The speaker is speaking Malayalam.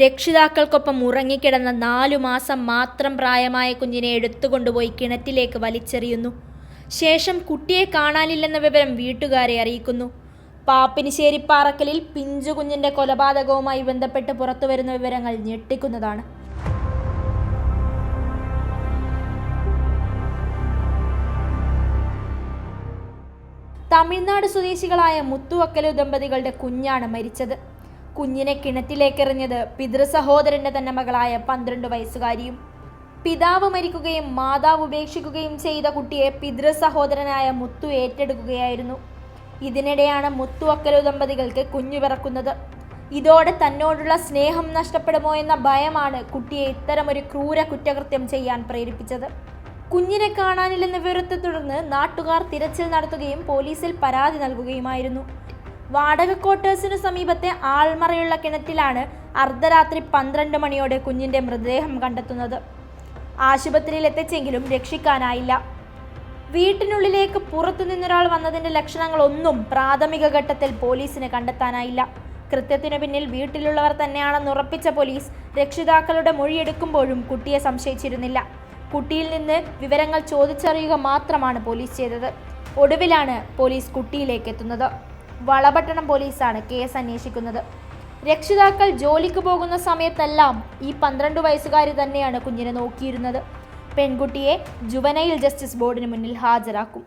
രക്ഷിതാക്കൾക്കൊപ്പം ഉറങ്ങിക്കിടന്ന നാലു മാസം മാത്രം പ്രായമായ കുഞ്ഞിനെ എടുത്തുകൊണ്ടുപോയി കിണറ്റിലേക്ക് വലിച്ചെറിയുന്നു. ശേഷം കുട്ടിയെ കാണാനില്ലെന്ന വിവരം വീട്ടുകാരെ അറിയിക്കുന്നു. പാപ്പിനിശ്ശേരി പാറക്കലിൽ പിഞ്ചു കൊലപാതകവുമായി ബന്ധപ്പെട്ട് പുറത്തുവരുന്ന വിവരങ്ങൾ ഞെട്ടിക്കുന്നതാണ്. തമിഴ്നാട് സ്വദേശികളായ മുത്തുവക്കലു ദമ്പതികളുടെ കുഞ്ഞാണ് മരിച്ചത്. കുഞ്ഞിനെ കിണറ്റിലേക്കെറിഞ്ഞത് പിതൃസഹോദരന്റെ തന്നെ മകളായ പന്ത്രണ്ട് വയസ്സുകാരിയും. പിതാവ് മരിക്കുകയും മാതാവ് ഉപേക്ഷിക്കുകയും ചെയ്ത കുട്ടിയെ പിതൃസഹോദരനായ മുത്തു ഏറ്റെടുക്കുകയായിരുന്നു. ഇതിനിടെയാണ് മുത്തു അക്കലു ദമ്പതികൾക്ക് കുഞ്ഞു പിറക്കുന്നത്. ഇതോടെ തന്നോടുള്ള സ്നേഹം നഷ്ടപ്പെടുമോ എന്ന ഭയമാണ് കുട്ടിയെ ഇത്തരമൊരു ക്രൂര കുറ്റകൃത്യം ചെയ്യാൻ പ്രേരിപ്പിച്ചത്. കുഞ്ഞിനെ കാണാനില്ലെന്ന വിവരത്തെ തുടർന്ന് നാട്ടുകാർ തിരച്ചിൽ നടത്തുകയും പോലീസിൽ പരാതി നൽകുകയുമായിരുന്നു. വാടക ക്വാർട്ടേഴ്സിനു സമീപത്തെ ആൾമറയുള്ള കിണറ്റിലാണ് അർദ്ധരാത്രി പന്ത്രണ്ട് മണിയോടെ കുഞ്ഞിന്റെ മൃതദേഹം കണ്ടെത്തുന്നത്. ആശുപത്രിയിൽ എത്തിച്ചെങ്കിലും രക്ഷിക്കാനായില്ല. വീട്ടിനുള്ളിലേക്ക് പുറത്തു നിന്നൊരാൾ വന്നതിന്റെ ലക്ഷണങ്ങളൊന്നും പ്രാഥമിക ഘട്ടത്തിൽ പോലീസിന് കണ്ടെത്താനായില്ല. കൃത്യത്തിനു പിന്നിൽ വീട്ടിലുള്ളവർ തന്നെയാണെന്ന് ഉറപ്പിച്ച പോലീസ് രക്ഷിതാക്കളുടെ മൊഴിയെടുക്കുമ്പോഴും കുട്ടിയെ സംശയിച്ചിരുന്നില്ല. കുട്ടിയിൽ നിന്ന് വിവരങ്ങൾ ചോദിച്ചറിയുക മാത്രമാണ് പോലീസ് ചെയ്തത്. ഒടുവിലാണ് പോലീസ് കുട്ടിയിലേക്ക് എത്തുന്നത്. വളപട്ടണം പോലീസാണ് കേസ് അന്വേഷിക്കുന്നത്. രക്ഷിതാക്കൾ ജോലിക്ക് പോകുന്ന സമയത്തെല്ലാം ഈ പന്ത്രണ്ട് വയസ്സുകാരി തന്നെയാണ് കുഞ്ഞിനെ നോക്കിയിരുന്നത്. പെൺകുട്ടിയെ ജുവനൈൽ ജസ്റ്റിസ് ബോർഡിന് മുന്നിൽ ഹാജരാക്കും.